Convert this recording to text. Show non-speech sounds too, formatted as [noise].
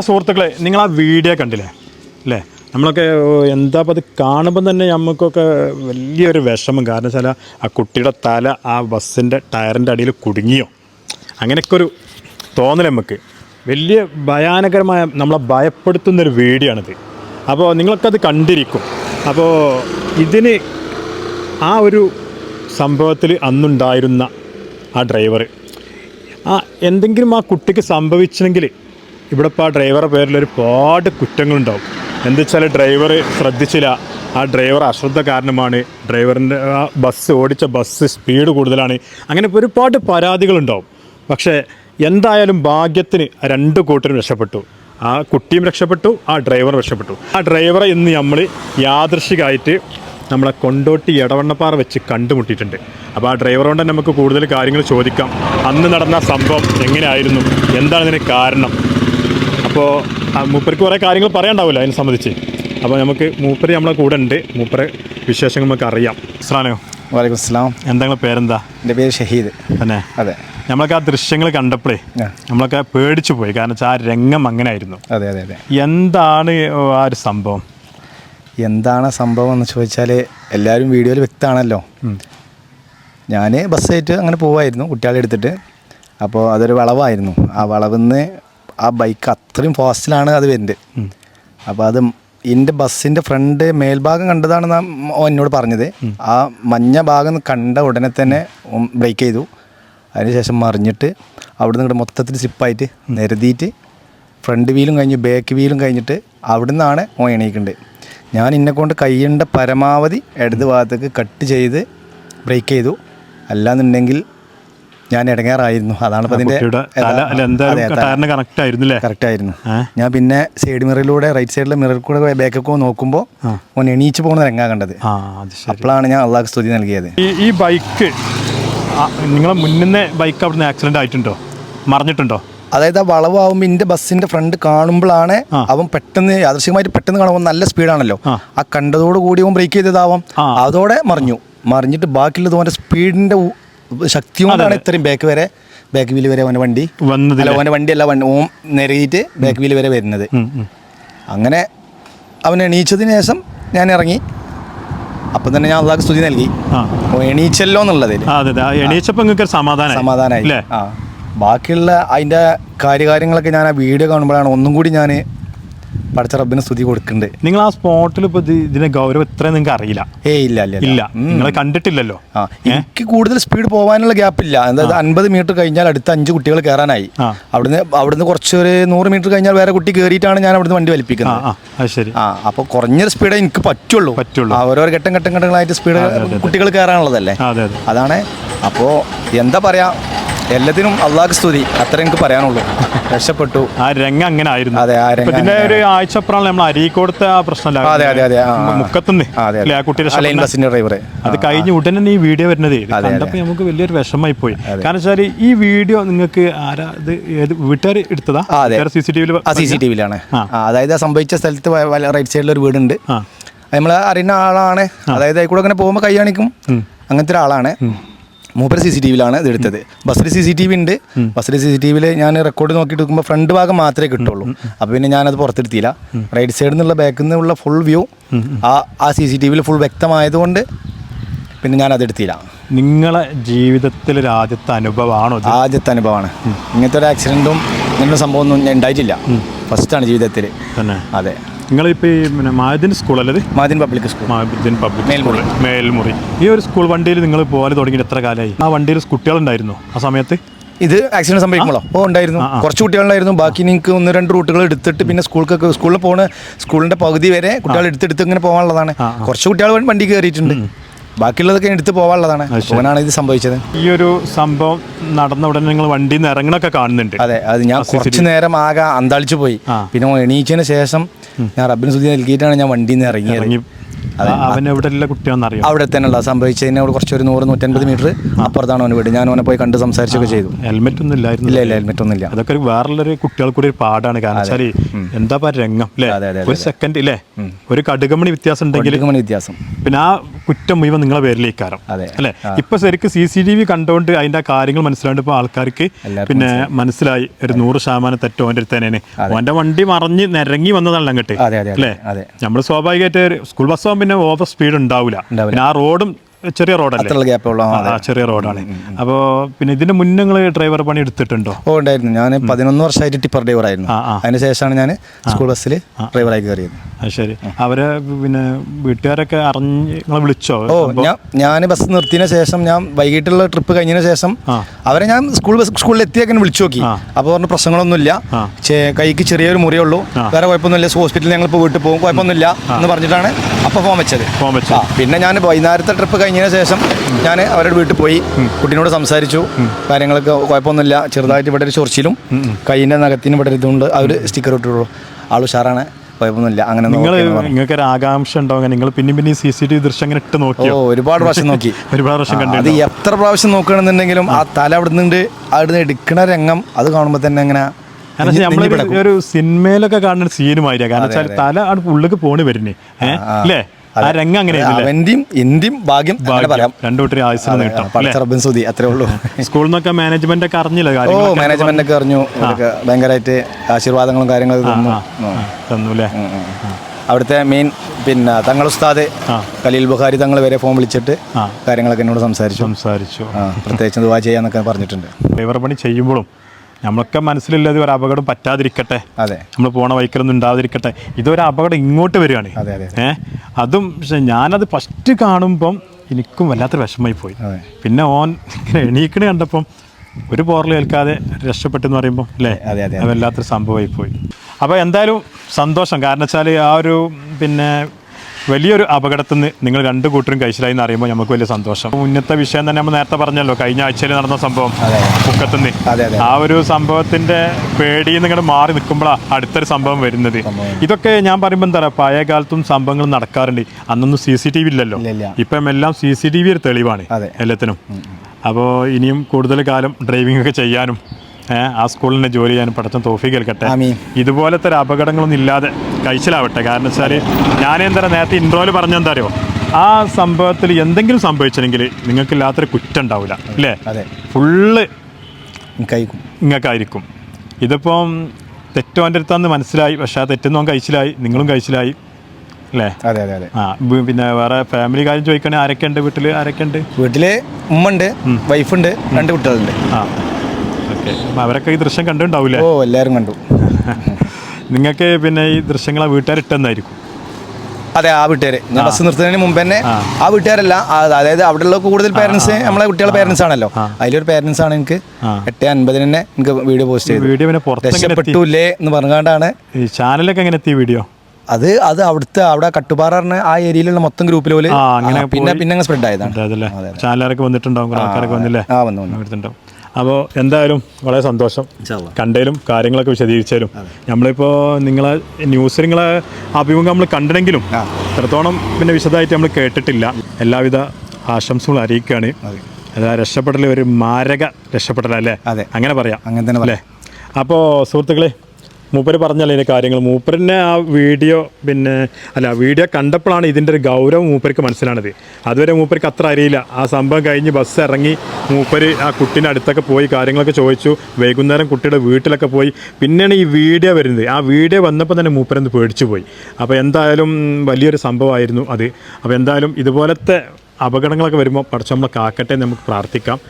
അപ്പോൾ സുഹൃത്തുക്കളെ നിങ്ങൾ ആ വീഡിയോ കണ്ടില്ലേ? അല്ലേ നമ്മളൊക്കെ എന്താ അത് കാണുമ്പം തന്നെ നമുക്കൊക്കെ വലിയൊരു വിഷമം. കാരണം വെച്ചാൽ ആ കുട്ടിയുടെ തല ആ ബസ്സിന്റെ ടയറിന്റെ അടിയിൽ കുടുങ്ങിയോ? അങ്ങനെയൊക്കെ ഒരു തോന്നൽ നമുക്ക് വലിയ ഭയാനകരമായ നമ്മളെ ഭയപ്പെടുത്തുന്നൊരു വീഡിയോ ആണിത്. അപ്പോൾ നിങ്ങളൊക്കെ അത് കണ്ടിരിക്കും. അപ്പോൾ ഇതിന് ആ ഒരു സംഭവത്തിൽ അന്നുണ്ടായിരുന്ന ആ ഡ്രൈവർ ആ എന്തെങ്കിലും ആ കുട്ടിക്ക് സംഭവിച്ചെങ്കിൽ ഇവിടെ ഇപ്പോൾ ആ ഡ്രൈവറുടെ പേരിൽ ഒരുപാട് കുറ്റങ്ങളുണ്ടാവും. എന്താ വെച്ചാൽ ഡ്രൈവർ ശ്രദ്ധിച്ചില്ല. ആ ഡ്രൈവർ അശ്രദ്ധ കാരണമാണ്. ഡ്രൈവറിന്റെ ആ ബസ് ഓടിച്ച ബസ് സ്പീഡ് കൂടുതലാണ്. അങ്ങനെ ഒരുപാട് പരാതികളുണ്ടാവും. പക്ഷേ എന്തായാലും ഭാഗ്യത്തിന് രണ്ട് കൂട്ടരും രക്ഷപ്പെട്ടു. ആ കുട്ടിയും രക്ഷപ്പെട്ടു ആ ഡ്രൈവർ രക്ഷപ്പെട്ടു. ആ ഡ്രൈവറെ ഇന്ന് നമ്മൾ യാദൃശികമായിട്ട് നമ്മളെ കൊണ്ടോട്ടി എടവണ്ണപ്പാറ വെച്ച് കണ്ടുമുട്ടിയിട്ടുണ്ട്. അപ്പോൾ ആ ഡ്രൈവറോണ്ട് തന്നെ നമുക്ക് കൂടുതൽ കാര്യങ്ങൾ ചോദിക്കാം. അന്ന് നടന്ന സംഭവം എങ്ങനെയായിരുന്നു? എന്താണ് ഇതിന് കാരണം? അപ്പോൾ മൂപ്പർക്ക് കുറേ കാര്യങ്ങൾ പറയാണ്ടാവില്ല അതിനെ സംബന്ധിച്ച്. അപ്പോൾ നമുക്ക് മൂപ്പര് നമ്മളെ കൂടെ ഉണ്ട്. മൂപ്പരെ വിശേഷങ്ങൾ നമുക്ക് അറിയാം. ഇസ്ലാനോ വലൈക്കും അസ്സലാം എന്താണ് പേരെന്താ? എന്റെ പേര് ഷഹീദ്. തന്നെ. അതെ. നമ്മളൊക്കെ ആ ദൃശ്യങ്ങൾ കണ്ടപ്പോഴേ. നമ്മളൊക്കെ പേടിച്ചു പോയി. കാരണം വെച്ചാൽ ആ രംഗം അങ്ങനെ ആയിരുന്നു അതെ അതെ അതെ. എന്താണ് ആ ഒരു സംഭവം? എന്താണ് സംഭവം എന്ന് ചോദിച്ചാൽ എല്ലാവരും വീഡിയോയിൽ വ്യക്തമാണല്ലോ. ഞാൻ ബസ്സായിട്ട് അങ്ങനെ പോവായിരുന്നു. കുട്ടികളെ എടുത്തിട്ട്. അപ്പോൾ അതൊരു വളവായിരുന്നു. ആ വളവിൽ നിന്ന് ആ ബൈക്ക് അത്രയും ഫാസ്റ്റിലാണ് അത് വരുന്നത് അപ്പോൾ അത് എന്റെ ബസ്സിന്റെ ഫ്രണ്ട് മേൽഭാഗം കണ്ടതാണ് ഓ എന്നോട് പറഞ്ഞത്. ആ മഞ്ഞ ഭാഗം കണ്ട ഉടനെ തന്നെ ബ്രേക്ക് ചെയ്തു. അതിനുശേഷം മറിഞ്ഞിട്ട് അവിടുന്ന് ഇങ്ങോട്ട് മൊത്തത്തിൽ സ്ലിപ്പായിട്ട് നിരതിയിട്ട് ഫ്രണ്ട് വീലും കഴിഞ്ഞ് ബാക്ക് വീലും കഴിഞ്ഞിട്ട് അവിടുന്നാണ് ഓ എണീക്കേണ്ടത് ഞാൻ എന്നെ കൊണ്ട് കൈയ്യണ്ട പരമാവധി ഇടത് ഭാഗത്തേക്ക് കട്ട് ചെയ്ത് ബ്രേക്ക് ചെയ്തു. അല്ലാന്നുണ്ടെങ്കിൽ ഞാൻ ഇടങ്ങാറായിരുന്നു. അതാണ് ഇപ്പം അതിന്റെ കറക്റ്റ് ആയിരുന്നു കറക്റ്റ് ആയിരുന്നു ഞാൻ പിന്നെ സൈഡ് മിററിലൂടെ റൈറ്റ് സൈഡിലെ മിററിൽ കൂടെ ബാക്കൊക്കെ നോക്കുമ്പോൾ ഒന്ന് എണീച്ച് പോകുന്ന രംഗാ കണ്ടത്. അപ്പോഴാണ് ഞാൻ അള്ളാഹ് സ്തുതി നൽകിയത്. ഈ ബൈക്ക് നിങ്ങളെ മുന്നേ ബൈക്ക് അവിടുന്ന് ആക്സിഡന്റ് ആയിട്ടുണ്ടോ? മറിഞ്ഞിട്ടുണ്ടോ? അതായത് ആ വളവാകുമ്പോൾ എന്റെ ബസ്സിന്റെ ഫ്രണ്ട് കാണുമ്പോഴാണ് അവൻ പെട്ടെന്ന് യാദൃശികമായിട്ട് പെട്ടെന്ന് കാണുമ്പോൾ നല്ല സ്പീഡാണല്ലോ ആ. ആ കണ്ടതോട് കൂടി അവൻ ബ്രേക്ക് ചെയ്തതാവാം. അതോടെ മറിഞ്ഞു. മറിഞ്ഞിട്ട് ബാക്കിയുള്ളത് അവന്റെ സ്പീഡിന്റെ ശക്തി കൊണ്ടാണ് ഇത്രയും ബാക്ക് വരെ ബാക്ക് വീൽ വരെ അവന്റെ വണ്ടി. വന്നത് ഓന്റെ അവന്റെ വണ്ടി അല്ല വണ്ടി ഓം നിരകിയിട്ട് ബാക്ക് വീൽ വരെ വരുന്നത്. അങ്ങനെ അവൻ എണീച്ചതിന് ശേഷം ഞാൻ ഇറങ്ങി. അപ്പം തന്നെ ഞാൻ അള്ളാഹ് സ്തുതി നൽകി. എണീച്ചല്ലോ എന്നുള്ളതിൽ ആ എണീച്ചപ്പോൾ നിങ്ങൾക്ക് സമാധാനം സമാധാനമായി ബാക്കിയുള്ള അതിന്റെ കാര്യകാര്യങ്ങളൊക്കെ ഞാൻ ആ വീഡിയോ കാണുമ്പോഴാണ് ഒന്നും കൂടി ഞാൻ പഠിച്ച റബ്ബിന് സ്തുതി കൊടുക്കുന്നുണ്ട് നിങ്ങൾ ആ സ്പോട്ടിൽ ഇപ്പോൾ ഇതിന്റെ ഗൗരവം ഇത്രയും നിങ്ങൾക്ക് അറിയില്ല? ഏ ഇല്ല ഇല്ല ഇല്ല. നിങ്ങൾ കണ്ടിട്ടില്ലല്ലോ. ആ എനിക്ക് കൂടുതൽ സ്പീഡ് പോകാനുള്ള ഗ്യാപ്പ് ഇല്ല. അതായത് അൻപത് മീറ്റർ കഴിഞ്ഞാൽ അടുത്ത അഞ്ച് കുട്ടികൾ കയറാനായി അവിടുന്ന് അവിടുന്ന് കുറച്ച് ഒരു നൂറ് മീറ്റർ കഴിഞ്ഞാൽ വേറെ കുട്ടി കയറിയിട്ടാണ് ഞാൻ അവിടുന്ന് വണ്ടി വലിപ്പിക്കുന്നത്. ശരി. ആ അപ്പോൾ കുറഞ്ഞൊരു സ്പീഡേ എനിക്ക് പറ്റുള്ളൂ. പറ്റുള്ളൂ. ഓരോരോ ഓരോ ഘട്ടം ഘട്ടം ഘട്ടങ്ങളായിട്ട് സ്പീഡ് കുട്ടികൾ കയറാനുള്ളതല്ലേ അതെ അതെ. അതാണ്. അപ്പോൾ എന്താ പറയാ എല്ലാത്തിനും അള്ളാഹ് സ്തുതി. അത്ര എനിക്ക് പറയാനുള്ളൂ. രക്ഷപ്പെട്ടു. ആ രംഗം അങ്ങനെ ആയിരുന്നു. അതെ, ആ രംഗം ഇതിന്റെ ഒരു ആഴ്ചപ്പുറം നമ്മൾ അരീക്കോടത്തെ ആ പ്രശ്നമല്ല അതെ അതെ അതെ. മുക്കത്തുനിന്ന് അല്ലേ ആ കുട്ടി. ലൈൻ ബസ്സിന്റെ ഡ്രൈവറെ അത് കഴിഞ്ഞ് ഉടനെ ഈ വീഡിയോ വരുന്നത് കണ്ടപ്പോൾ നമുക്ക് വലിയൊരു വിഷമമായി പോയി. കാരണം വെച്ചാൽ ഈ വീഡിയോ നിങ്ങൾക്ക് ആരാ ഇത് ഏത് വീട്ടുകാർ എടുത്തതാ. സി സി ടി വിയിൽ സി സി ടി വിയിലാണ് അതായത് സംഭവിച്ച സ്ഥലത്ത് റൈറ്റ് സൈഡിൽ ഒരു വീടുണ്ട്. നമ്മൾ അറിയുന്ന ആളാണ്. അതായത് അതിൽ കൂടെ അങ്ങനെ പോകുമ്പോൾ കൈ കാണിക്കും. അങ്ങനത്തെ ഒരാളാണ്. മൂപ്പര് സി സി ടി വിയിലാണ് ഇത് എടുത്തത്. ബസ്സിൽ സി സി ടി വി ഉണ്ട്. ബസ്സിൽ സി സി ടി വിയിൽ ഞാൻ റെക്കോർഡ് നോക്കിയിട്ട് നോക്കുമ്പോൾ ഫ്രണ്ട് ഭാഗം മാത്രമേ കിട്ടുള്ളൂ. അപ്പോൾ പിന്നെ ഞാനത് പുറത്തെടുത്തില്ല റൈറ്റ് സൈഡിൽ നിന്നുള്ള ബാക്കിൽ നിന്നുള്ള ഫുൾ വ്യൂ ആ ആ സി സി ടി വിയിൽ ഫുൾ വ്യക്തമായതുകൊണ്ട് പിന്നെ ഞാൻ അത് എടുത്തില്ല നിങ്ങളെ ജീവിതത്തിൽ ഒരു ആദ്യത്തെ അനുഭവമാണോ ആദ്യത്തെ അനുഭവമാണ്. ഇങ്ങനത്തെ ഒരു ആക്സിഡന്റും ഇങ്ങനൊരു സംഭവമൊന്നും ഞാൻ ഉണ്ടായിട്ടില്ല. ഫസ്റ്റാണ് ജീവിതത്തിൽ അതെ. നിങ്ങളിപ്പോൾ ഈ പിന്നെ മായതിൻ സ്കൂളല്ലേ ഇത്? Madin public school. Madin public Melmuri. School. Melmuri. ഈ ഒരു സ്കൂൾ വണ്ടിയിൽ നിങ്ങൾ പോകാൻ തുടങ്ങിയിട്ട് എത്ര കാലമായി? ആ വണ്ടിയിൽ കുട്ടികളുണ്ടായിരുന്നു ആ സമയത്ത്? ഇത് ആക്സിഡന്റ് സംഭവിക്കുമ്പോഴോ? ഓ ഉണ്ടായിരുന്നു. കുറച്ച് കുട്ടികളുണ്ടായിരുന്നു. ബാക്കി നിങ്ങൾക്ക് ഒന്ന് രണ്ട് റൂട്ടുകൾ എടുത്തിട്ട് പിന്നെ സ്കൂൾക്കൊക്കെ സ്കൂളിൽ പോണ. സ്കൂളിന്റെ പകുതി വരെ കുട്ടികൾ എടുത്തെടുത്ത് ഇങ്ങനെ പോകാനുള്ളതാണ്. കുറച്ച് കുട്ടികൾ വണ്ടി കയറിയിട്ടുണ്ട്. ബാക്കിയുള്ളതൊക്കെ എടുത്ത് പോകാനുള്ളതാണ്. അങ്ങനെയാണ് ഇത് സംഭവിച്ചത്. ഈ ഒരു സംഭവം നടന്ന ഉടനെ നിങ്ങൾ വണ്ടിയിൽ നിന്ന് ഇറങ്ങണൊക്കെ കാണുന്നുണ്ട്. അതെ അത് ഞാൻ കുറച്ച് നേരം ആകെ അന്താളിച്ചു പോയി. പിന്നെ എണീച്ചതിന് ശേഷം ഞാൻ റബ്ബിന് സുധി നൽകിയിട്ടാണ് ഞാൻ വണ്ടിയിൽ നിന്ന് ഇറങ്ങിയത്. അവിടെ തന്നെയുള്ള. സംഭവിച്ചതിന് അവിടെ കുറച്ചൊരു നൂറ് നൂറ്റൻപത് മീറ്റർ അപ്പുറത്താണ് അവന് വീട്. ഞാൻ അവനെ പോയി കണ്ട് സംസാരിച്ചൊക്കെ ചെയ്തു. ഹെൽമെറ്റ് ഒന്നും ഇല്ലായിരുന്നു. ഇല്ല ഇല്ല ഹെൽമെറ്റ് ഒന്നുമില്ല അതൊക്കെ ഒരു കുട്ടികൾ കുട്ടികൾക്ക് കൂടി ഒരു പാടാണ്. കാരണം എന്താ പറയുക രംഗം ഒരു സെക്കൻഡ് ഇല്ലേ ഒരു കടുകമണി വ്യത്യാസം ഉണ്ടെങ്കിൽ വ്യത്യാസം. പിന്നെ ആ കുറ്റം മുഴുവൻ നിങ്ങളെ പേരിലേക്കാരം. അല്ലെ? ഇപ്പൊ ശരിക്കും സി സി ടി വി കണ്ടുകൊണ്ട് അതിന്റെ കാര്യങ്ങൾ മനസ്സിലായിട്ട് ഇപ്പൊ ആൾക്കാർക്ക് പിന്നെ മനസ്സിലായി. ഒരു നൂറ് ശതമാനം തെറ്റോ ഓന്റെ അടുത്തേനെ അവന്റെ വണ്ടി മറിഞ്ഞ് നിരങ്ങി വന്നതാണ് അങ്ങോട്ട്. അല്ലെ? നമ്മൾ സ്വാഭാവികമായിട്ട് സ്കൂൾ ബസ് ആകുമ്പോൾ പിന്നെ ഓവർ സ്പീഡ് ഉണ്ടാവില്ല. പിന്നെ ആ റോഡും ചെറിയ റോഡല്ലേ? ഗ്യാപ്പുള്ള ചെറിയ റോഡാണ്. അപ്പോൾ പിന്നെ ഇതിന്റെ മുന്നേ നിങ്ങൾ ഡ്രൈവർ പണി എടുത്തിട്ടുണ്ടോ? ഓ ഉണ്ടായിരുന്നു. ഞാൻ പതിനൊന്ന് വർഷമായിട്ട് ടിപ്പർ ഡ്രൈവർ ആയിരുന്നു. ആ, ആ. അതിന് ശേഷമാണ് ഞാൻ സ്കൂൾ ബസ്സിൽ ഡ്രൈവറായി കയറിയത്. ശരി. അവരെ പിന്നെ വീട്ടുകാരൊക്കെ അറിഞ്ഞ് നിങ്ങളെ വിളിച്ചോ? ഓ ഞാൻ ഞാൻ ബസ് നിർത്തിയ ശേഷം ഞാൻ വൈകിട്ടുള്ള ട്രിപ്പ് കഴിഞ്ഞതിന് ശേഷം അവരെ ഞാൻ സ്കൂൾ ബസ് സ്കൂളിൽ എത്തിയൊക്കെ വിളിച്ചു നോക്കി. അപ്പൊ അപ്പോൾ പറഞ്ഞു പ്രശ്നങ്ങളൊന്നുമില്ല. കൈക്ക് ചെറിയൊരു മുറിയുള്ളൂ. വേറെ കുഴപ്പമൊന്നുമില്ല. ഹോസ്പിറ്റലിൽ ഞങ്ങൾ ഇപ്പോൾ വീട്ടിൽ പോകും. കുഴപ്പമൊന്നുമില്ല എന്ന് പറഞ്ഞിട്ടാണ് അപ്പോൾ ഫോൺ വെച്ചത്. ഫോൺ പിന്നെ ഞാൻ വൈകുന്നേരത്തെ ട്രിപ്പ് കഴിഞ്ഞതിന് ശേഷം ഞാൻ അവരുടെ വീട്ടിൽ പോയി. കുട്ടീനോട് സംസാരിച്ചു. കാര്യങ്ങളൊക്കെ കുഴപ്പമൊന്നുമില്ല. ചെറുതായിട്ട് ഇവിടെ ഒരു ചൊറിച്ചിലും കൈയിന്റെ നഖത്തിന് ഇവിടെ ഒരു ഇതുകൊണ്ട് അവർ സ്റ്റിക്കർ ഇട്ടുള്ളൂ ആൾ ഉഷാറാണ്. കുഴപ്പമൊന്നുമില്ല. അങ്ങനെ നിങ്ങൾ. നിങ്ങൾക്ക് ഒരു ആകാംക്ഷ ഉണ്ടോ അങ്ങനെ നിങ്ങൾ പിന്നെ പിന്നെ സി സി ടി വി ദൃശ്യം അങ്ങനെ ഇട്ട് ഓ നോക്കിയോ ഒരുപാട് പ്രാവശ്യം നോക്കി. [laughs] ഒരുപാട് പ്രാവശ്യം കണ്ടു അത് എത്ര പ്രാവശ്യം നോക്കുകയാണെന്നുണ്ടെങ്കിലും ആ തല അവിടെ നിന്ന് അവിടുന്ന് എടുക്കണ രംഗം അത് കാണുമ്പോൾ തന്നെ അങ്ങനെ. ഒരു സിനിമയിലൊക്കെ കാണുന്ന സീനുമായിരിക്കും കാരണം വെച്ചാൽ തല അവിടെ ഉള്ളിലേക്ക് പോണി വരുന്നേ ഏഹ് അല്ലേ? ആ രംഗം അങ്ങനെ അവന്റെയും ഇന്ത്യയും ഭാഗ്യം പറയാം. നീട്ടം സുതി അത്രേ ഉള്ളൂ. സ്കൂളിൽ നിന്നൊക്കെ മാനേജ്മെന്റ് ഒക്കെ അറിഞ്ഞില്ല? ഓ മാനേജ്മെന്റ് ഒക്കെ അറിഞ്ഞു. ഭയങ്കരമായിട്ട് ആശീർവാദങ്ങളും കാര്യങ്ങളും തന്നു. തന്നു അല്ലേ. അവിടുത്തെ മെയിൻ പിന്നെ തങ്ങൾ ഉസ്താദ്. കലീൽ ബുഹാരി തങ്ങൾ വരെ ഫോൺ വിളിച്ചിട്ട് കാര്യങ്ങളൊക്കെ എന്നോട് സംസാരിച്ചു. സംസാരിച്ചു. പ്രത്യേകിച്ച് ദുവാ ചെയ്യാന്നൊക്കെ പറഞ്ഞിട്ടുണ്ട്. ഡ്രൈവർ പണി ചെയ്യുമ്പോഴും നമ്മളൊക്കെ മനസ്സിലില്ലാതെ ഒരു അപകടം പറ്റാതിരിക്കട്ടെ. അതെ. നമ്മൾ പോണ വൈക്കലൊന്നും ഉണ്ടാതിരിക്കട്ടെ ഇതൊരു അപകടം ഇങ്ങോട്ട് വരികയാണ്. ഏഹ് അതെ അതും. പക്ഷെ ഞാനത് ഫസ്റ്റ് കാണുമ്പം എനിക്കും വല്ലാത്തൊരു വിഷമമായി പോയി. പിന്നെ ഓൻ ഇങ്ങനെ എണീക്കണ കണ്ടപ്പം ഒരു പോറൽ കേൾക്കാതെ രക്ഷപ്പെട്ടെന്ന് പറയുമ്പോൾ അല്ലേ? അതെ അതെ അത്. വല്ലാത്തൊരു സംഭവമായി പോയി. അപ്പോൾ എന്തായാലും സന്തോഷം. കാരണം വെച്ചാൽ ആ ഒരു പിന്നെ വലിയൊരു അപകടത്തിൽ നിന്ന് നിങ്ങൾ രണ്ട് കൂട്ടരും കഴിച്ചിലായി എന്ന് അറിയുമ്പോൾ നമുക്ക് വലിയ സന്തോഷം. മുന്നത്തെ വിഷയം തന്നെ നമ്മൾ നേരത്തെ പറഞ്ഞല്ലോ കഴിഞ്ഞ ആഴ്ചയിൽ നടന്ന സംഭവം. മുക്കത്തുനിന്ന് ആ ഒരു സംഭവത്തിന്റെ പേടി നിങ്ങൾ മാറി നിൽക്കുമ്പോഴാണ് അടുത്തൊരു സംഭവം വരുന്നത്. ഇതൊക്കെ ഞാൻ പറയുമ്പോൾ എന്താ പറയുക പഴയ കാലത്തും സംഭവങ്ങൾ നടക്കാറുണ്ട്. അന്നൊന്നും സി സി ടി വി ഇല്ലല്ലോ. ഇല്ല, ഇല്ല. ഇപ്പം എല്ലാം സി സി ടി വി ഒരു തെളിവാണ്. എല്ലാത്തിനും. അപ്പോൾ ഇനിയും കൂടുതൽ കാലം ഡ്രൈവിംഗ് ഒക്കെ ചെയ്യാനും ആ സ്കൂളിൽ തന്നെ ജോലി ചെയ്യാൻ പഠിത്തം തോഫി കേൾക്കട്ടെ. ഇതുപോലത്തെ ഒരു അപകടങ്ങളൊന്നും ഇല്ലാതെ കഴിച്ചിലാവട്ടെ. കാരണം വെച്ചാൽ ഞാനെന്താ നേരത്തെ ഇൻട്രോയിൽ പറഞ്ഞെന്താ അറിയോ? ആ സംഭവത്തിൽ എന്തെങ്കിലും സംഭവിച്ചില്ലെങ്കിൽ നിങ്ങൾക്കില്ലാത്തൊരു കുറ്റം ഉണ്ടാവില്ല അല്ലേ? അതെ. ഫുള്ള് നിങ്ങൾക്കായിരിക്കും ഇതിപ്പം തെറ്റോന്റെ അടുത്താന്ന് മനസ്സിലായി പക്ഷേ ആ തെറ്റെന്നോ കഴിച്ചിലായി നിങ്ങളും കഴിച്ചിലായി അല്ലേ? അതെ അതെ അതെ. ആ പിന്നെ വേറെ ഫാമിലി കാര്യം ചോദിക്കണേ ആരൊക്കെ ഉണ്ട് വീട്ടിൽ ആരൊക്കെ ഉണ്ട് വീട്ടിൽ ഉമ്മ ഉണ്ട് വൈഫുണ്ട് രണ്ട് കുട്ടികളുണ്ട്. ആ. ഓക്കെ. അവരൊക്കെ ഈ ദൃശ്യം കണ്ടുണ്ടാവില്ലേ ഓ എല്ലാവരും കണ്ടു. [laughs] നിങ്ങൾക്ക് പിന്നെ ഈ ദൃശ്യങ്ങളെ വീട്ടുകാർ ഇട്ടെന്നായിരിക്കും അതെ ആ വീട്ടുകാർ ഞാൻ ബസ് നിർത്തുന്നതിന് മുമ്പ് തന്നെ ആ. വീട്ടുകാരല്ല അതായത് അവിടെയുള്ള കൂടുതൽ പേരൻസ് നമ്മളെ കുട്ടികളുടെ പേരൻസ് ആണല്ലോ. അതിലൊരു പേരൻസ് ആണ് എനിക്ക്. എട്ട് അൻപതിന് തന്നെ എനിക്ക് വീഡിയോ പോസ്റ്റ് ചെയ്തു. വീഡിയോ പിന്നെ പുറത്ത് രക്ഷപ്പെട്ടില്ലേ എന്ന് പറഞ്ഞുകൊണ്ടാണ്. ഈ ചാനലൊക്കെ എങ്ങനെ എത്തി വീഡിയോ? അത് അത് അവിടുത്തെ അവിടെ കട്ടുപാറ പറഞ്ഞ ആ ഏരിയയിലുള്ള മൊത്തം ഗ്രൂപ്പിൽ പോലെ പിന്നെ പിന്നെ സ്പ്രെഡ് ആയതാണ്. ചാനലൊക്കെ വന്നിട്ടുണ്ടാവും ആൾക്കാരൊക്കെ വന്നില്ലേ? ആ വന്നു വന്നു. വരുന്നുണ്ടാവും അപ്പോൾ എന്തായാലും വളരെ സന്തോഷം. കണ്ടേലും കാര്യങ്ങളൊക്കെ വിശദീകരിച്ചാലും. നമ്മളിപ്പോൾ നിങ്ങളെ ന്യൂസ് നിങ്ങളെ അഭിമുഖം നമ്മൾ കണ്ടെങ്കിലും എത്രത്തോളം പിന്നെ വിശദമായിട്ട് നമ്മൾ കേട്ടിട്ടില്ല. എല്ലാവിധ ആശംസകളും അറിയിക്കുകയാണ് അതാ. രക്ഷപ്പെടൽ ഒരു മാരക രക്ഷപ്പെടലല്ലേ അതെ. അങ്ങനെ പറയാം. അങ്ങനെ തന്നെ അല്ലേ? അപ്പോൾ സുഹൃത്തുക്കളെ മൂപ്പര് പറഞ്ഞല്ലോ ഇതിന്റെ കാര്യങ്ങൾ മൂപ്പരിനെ ആ വീഡിയോ പിന്നെ അല്ല വീഡിയോ കണ്ടപ്പോഴാണ് ഇതിന്റെ ഒരു ഗൗരവം മൂപ്പർക്ക് മനസ്സിലാണത്. അതുവരെ മൂപ്പർക്ക് അത്ര അറിയില്ല. ആ സംഭവം കഴിഞ്ഞ് ബസ് ഇറങ്ങി മൂപ്പര് ആ കുട്ടീന്റെ അടുത്തൊക്കെ പോയി കാര്യങ്ങളൊക്കെ ചോദിച്ചു. വൈകുന്നേരം കുട്ടിയുടെ വീട്ടിലൊക്കെ പോയി. പിന്നെയാണ് ഈ വീഡിയോ വരുന്നത്. ആ വീഡിയോ വന്നപ്പോൾ തന്നെ മൂപ്പരൊന്ന് പേടിച്ചു പോയി. അപ്പോൾ എന്തായാലും വലിയൊരു സംഭവമായിരുന്നു അത്. അപ്പോൾ എന്തായാലും ഇതുപോലത്തെ അപകടങ്ങളൊക്കെ വരുമ്പോൾ പഠിച്ച നമ്മളെ കാക്കട്ടെ നമുക്ക് പ്രാർത്ഥിക്കാം.